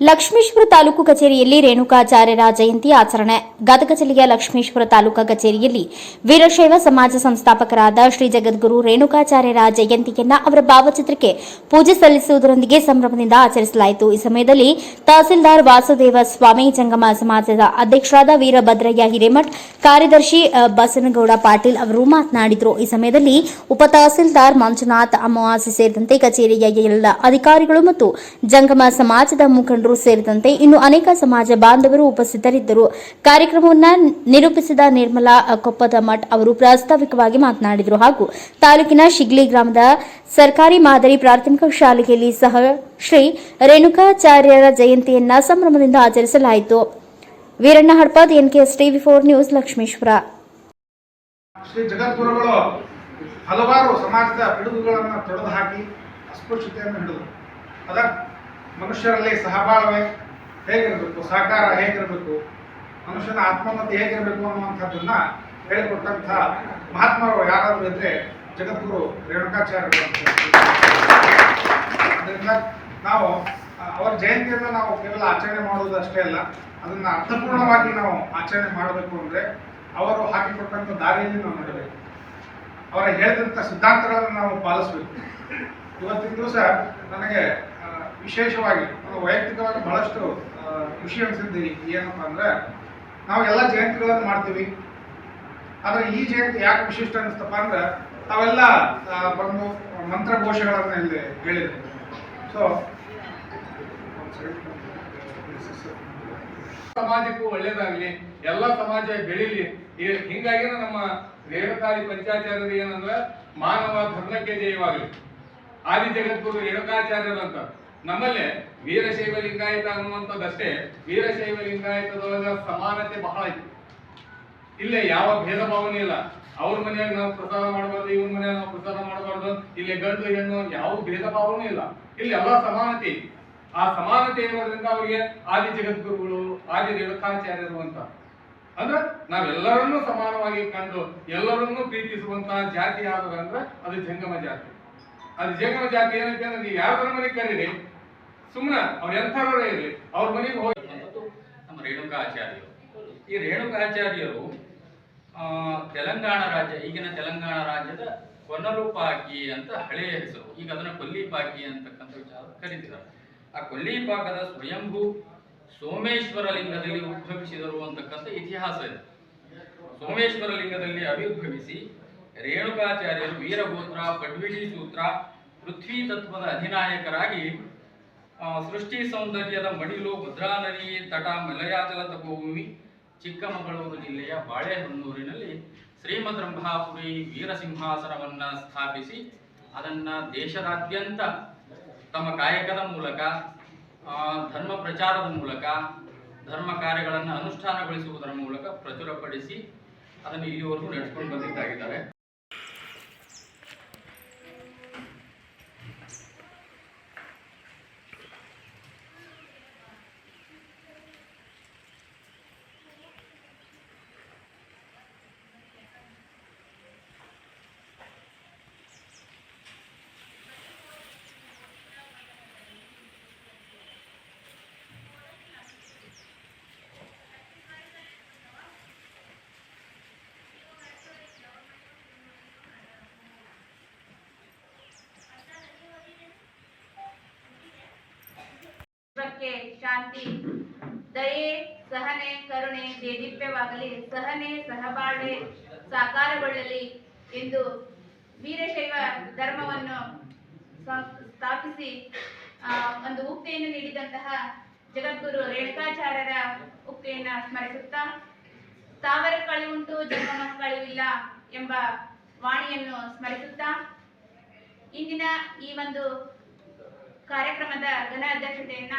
ಲಕ್ಷ್ಮೀಶ್ವರ ತಾಲೂಕು ಕಚೇರಿಯಲ್ಲಿ ರೇಣುಕಾಚಾರ್ಯರ ಜಯಂತಿ ಆಚರಣೆ. ಗದಗ ಜಿಲ್ಲೆಯ ಲಕ್ಷ್ಮೀಶ್ವರ ತಾಲೂಕಾ ಕಚೇರಿಯಲ್ಲಿ ವೀರಶೈವ ಸಮಾಜ ಸಂಸ್ಥಾಪಕರಾದ ಶ್ರೀ ಜಗದ್ಗುರು ರೇಣುಕಾಚಾರ್ಯರ ಜಯಂತಿಯನ್ನ ಅವರ ಭಾವಚಿತ್ರಕ್ಕೆ ಪೂಜೆ ಸಲ್ಲಿಸುವುದರೊಂದಿಗೆ ಸಂಭ್ರಮದಿಂದ ಆಚರಿಸಲಾಯಿತು. ಈ ಸಮಯದಲ್ಲಿ ತಹಸೀಲ್ದಾರ್ ವಾಸುದೇವ ಸ್ವಾಮಿ, ಜಂಗಮ ಸಮಾಜದ ಅಧ್ಯಕ್ಷರಾದ ವೀರಭದ್ರಯ್ಯ ಹಿರೇಮಠ್, ಕಾರ್ಯದರ್ಶಿ ಬಸನಗೌಡ ಪಾಟೀಲ್ ಅವರು ಮಾತನಾಡಿದರು. ಈ ಸಮಯದಲ್ಲಿ ಉಪ ತಹಸೀಲ್ದಾರ್ ಮಂಜುನಾಥ್ ಅಮಾವಾಸಿ ಸೇರಿದಂತೆ ಕಚೇರಿಯ ಎಲ್ಲ ಅಧಿಕಾರಿಗಳು ಮತ್ತು ಜಂಗಮ ಸಮಾಜದ ಮುಖಂಡರು ಸೇರಿದಂತೆ ಇನ್ನು ಅನೇಕ ಸಮಾಜ ಬಾಂಧವರು ಉಪಸ್ಥಿತರಿದ್ದರು. ಕಾರ್ಯಕ್ರಮವನ್ನು ನಿರೂಪಿಸಿದ ನಿರ್ಮಲಾ ಕೊಪ್ಪದ ಮಠ್ ಅವರು ಪ್ರಾಸ್ತಾವಿಕವಾಗಿ ಮಾತನಾಡಿದರು. ಹಾಗೂ ತಾಲೂಕಿನ ಶಿಗ್ಲಿ ಗ್ರಾಮದ ಸರ್ಕಾರಿ ಮಾದರಿ ಪ್ರಾಥಮಿಕ ಶಾಲೆಯಲ್ಲಿ ಸಹ ಶ್ರೀ ರೇಣುಕಾಚಾರ್ಯರ ಜಯಂತಿಯನ್ನ ಸಂಭ್ರಮದಿಂದ ಆಚರಿಸಲಾಯಿತು. Veeranna Hadpad NKS TV four news, Lakshmeshwar. Shri ಜಗದ್ಗುರುಗಳು ಹಲವಾರು ಸಮಾಜದ ಪಿಡುಗುಗಳನ್ನು ತೊಡೆದು ಹಾಕಿ ಅಸ್ಪೃಶ್ಯತೆಯನ್ನು ಹಿಡಿದರು. ಅದ ಮನುಷ್ಯರಲ್ಲಿ ಸಹಬಾಳ್ವೆ ಹೇಗಿರಬೇಕು, ಸಹಕಾರ ಹೇಗಿರಬೇಕು, ಮನುಷ್ಯನ ಆತ್ಮೋನ್ನತಿ ಹೇಗಿರಬೇಕು ಅನ್ನುವಂಥದ್ದನ್ನ ಹೇಳಿಕೊಟ್ಟಂಥ ಮಹಾತ್ಮರು ಯಾರಾದರೂ ಇದ್ರೆ ಜಗದ್ಗುರು ರೇಣುಕಾಚಾರ್ಯರು ಅದರಿಂದ ನಾವು ಅವರ ಜಯಂತಿಯನ್ನು ನಾವು ಕೇವಲ ಆಚರಣೆ ಮಾಡುವುದು ಅಷ್ಟೇ ಅಲ್ಲ, ಅದನ್ನ ಅರ್ಥಪೂರ್ಣವಾಗಿ ನಾವು ಆಚರಣೆ ಮಾಡಬೇಕು ಅಂದ್ರೆ ಅವರು ಹಾಕಿಕೊಟ್ಟಂಥ ದಾರಿಯಲ್ಲಿ ನಾವು ನಡಬೇಕು. ಅವರ ಹೇಳಿದಂಥ ಸಿದ್ಧಾಂತಗಳನ್ನು ನಾವು ಪಾಲಿಸಬೇಕು. ಇವತ್ತಿನ ದಿವಸ ನನಗೆ ವಿಶೇಷವಾಗಿ ವೈಯಕ್ತಿಕವಾಗಿ ಬಹಳಷ್ಟು ಖುಷಿ ಅನಿಸಿದ್ದೀನಿ ಏನಪ್ಪ ಅಂದ್ರೆ, ನಾವು ಎಲ್ಲ ಜಯಂತಿಗಳನ್ನು ಮಾಡ್ತೀವಿ. ಆದರೆ ಈ ಜಯಂತಿ ಯಾಕೆ ವಿಶಿಷ್ಟ ಅನಿಸ್ತಪ್ಪ ಅಂದ್ರೆ, ತಾವೆಲ್ಲ ಬಂದು ಮಂತ್ರಘೋಷಗಳನ್ನು ಇಲ್ಲಿ ಹೇಳಿದ್ರು. ಸೊ ಸಮಾಜಕ್ಕೂ ಒಳ್ಳೇದಾಗ್ಲಿ, ಎಲ್ಲ ಸಮಾಜ ಬೆಳಿಲಿ. ಹಿಂಗಾಗಿನ ಹಿಂಗಾಗಿ ನಮ್ಮ ರೇಣುಕಾದಿ ಪಂಚಾಚಾರ್ಯರು ಏನಂದ್ರೆ, ಮಾನವ ಧರ್ಮಕ್ಕೆ ಜಯವಾಗಲಿ. ಆದಿ ಜಗದ್ಗುರು ರೇಣುಕಾಚಾರ್ಯರು ಅಂತ ನಮ್ಮಲ್ಲೇ ವೀರಶೈವ ಲಿಂಗಾಯತ ಅನ್ನುವಂಥದ್ದಷ್ಟೇ ವೀರಶೈವ ಲಿಂಗಾಯತದೊಳಗ ಸಮಾನತೆ ಬಹಳ ಇತ್ತು ಇಲ್ಲೇ ಯಾವ ಭೇದ ಭಾವನೆ ಇಲ್ಲ. ಅವ್ರ ಮನೆಯಾಗ ನಾವು ಪ್ರಸಾದ ಮಾಡಬಾರ್ದು, ಇವ್ರ ಮನೆಯಾಗ ನಾವು ಪ್ರಸಾದ ಮಾಡಬಾರ್ದು ಇಲ್ಲಿ ಗಂಡು, ಹೆಣ್ಣು ಯಾವ ಭೇದ ಭಾವನೂ ಇಲ್ಲ. ಇಲ್ಲಿ ಎಲ್ಲ ಸಮಾನತೆ ಆ ಸಮಾನತೆ ಇರೋದ್ರಿಂದ ಅವರಿಗೆ ಆದಿ ಜಗದ್ಗುರುಗಳು, ಆದಿ ರೇಣುಕಾಚಾರ್ಯರು ಅಂತ. ಅಂದ್ರೆ ನಾವೆಲ್ಲರನ್ನೂ ಸಮಾನವಾಗಿ ಕಂಡು ಎಲ್ಲರನ್ನೂ ಪ್ರೀತಿಸುವಂತಹ ಜಾತಿ ಯಾವ್ದು ಅಂದ್ರೆ ಅದು ಜಂಗಮ ಜಾತಿ. ಅದು ಜಂಗಮ ಜಾತಿ ಏನಕ್ಕೆ ಅಂದ್ರೆ ನೀವು ಯಾವ್ದಾರ ಮನೆಗೆ ಕರೀರಿ ಸುಮ್ಮನೆ ಅವ್ರು ಎಂಥವ್ರೇ ಇರಲಿ. ಅವ್ರ ಮನೆಗೆ ಹೋಗಿ ನಮ್ಮ ರೇಣುಕಾಚಾರ್ಯರು. ಈ ರೇಣುಕಾಚಾರ್ಯರು ತೆಲಂಗಾಣ ರಾಜ್ಯ, ಈಗಿನ ತೆಲಂಗಾಣ ರಾಜ್ಯದ ಕೊನಲುಪಾಕಿ ಅಂತ ಹಳೆಯ ಹೆಸರು. ಈಗ ಅದನ್ನು ಕೊಲ್ಲಿಪಾಕಿ ಅಂತಕ್ಕಂಥ ವಿಚಾರ ಕರೀತಿದ್ದಾರೆ. ಆ ಕೊಲ್ಲಿಪಾಕದ ಸ್ವಯಂಭೂ ಸೋಮೇಶ್ವರ ಲಿಂಗದಲ್ಲಿ ಉದ್ಭವಿಸಿದರು ಅಂತಕ್ಕಂಥ ಇತಿಹಾಸ ಇದೆ. ಸೋಮೇಶ್ವರ ಲಿಂಗದಲ್ಲಿ ಅವಿರ್ಭವಿಸಿ ರೇಣುಕಾಚಾರ್ಯರು ವೀರಗೋತ್ರ ಪಡ್ವಿಳಿ ಸೂತ್ರ ಪೃಥ್ವಿ ತತ್ವದ ಅಧಿನಾಯಕರಾಗಿ ಸೃಷ್ಟಿ ಸೌಂದರ್ಯದ ಮಡಿಲು ಭದ್ರಾ ನದಿ ತಟ ಮಲಯಾಚಲ ತಪೋಭೂಮಿ ಚಿಕ್ಕಮಗಳೂರು ಜಿಲ್ಲೆಯ ಬಾಳೆಹೊನ್ನೂರಿನಲ್ಲಿ ಶ್ರೀಮದ್ರಂಭಾಪುರಿ ವೀರಸಿಂಹಾಸನವನ್ನ ಸ್ಥಾಪಿಸಿ, ಅದನ್ನ ದೇಶದಾದ್ಯಂತ ತಮ್ಮ ಕಾಯಕದ ಮೂಲಕ ಧರ್ಮ ಪ್ರಚಾರದ ಮೂಲಕ, ಧರ್ಮ ಕಾರ್ಯಗಳನ್ನು ಅನುಷ್ಠಾನಗೊಳಿಸುವುದರ ಮೂಲಕ ಪ್ರಚುರಪಡಿಸಿ ಅದನ್ನು ಇಲ್ಲಿವರೆಗೂ ನಡೆಸ್ಕೊಂಡು ಬಂದಿದ್ದಾಗಿದ್ದಾರೆ. ಶಾಂತಿ. ದಯೆ, ಸಹನೆ, ಕರುಣೆ ದೇದೀಪ್ಯವಾಗಲಿ ಸಹನೆ, ಸಹಬಾಳ್ವೆ ಸಾಕಾರಗೊಳ್ಳಲಿ ಎಂದು ವೀರಶೈವ ಧರ್ಮವನ್ನು ಸ್ಥಾಪಿಸಿ ಒಂದು ಉಕ್ತಿಯನ್ನು ನೀಡಿದಂತಹ ಜಗದ್ಗುರು ರೇಣುಕಾಚಾರ್ಯರ ಉಕ್ತಿಯನ್ನ ಸ್ಮರಿಸುತ್ತಾ ಸ್ಥಾವರ ಕಳಿವುಂಟು ಜನ್ಮ ಕಳಿವಿಲ್ಲ ಎಂಬ ವಾಣಿಯನ್ನು ಸ್ಮರಿಸುತ್ತಾ, ಇಂದಿನ ಈ ಒಂದು ಕಾರ್ಯಕ್ರಮದ ಘನ ಅಧ್ಯಕ್ಷತೆಯನ್ನ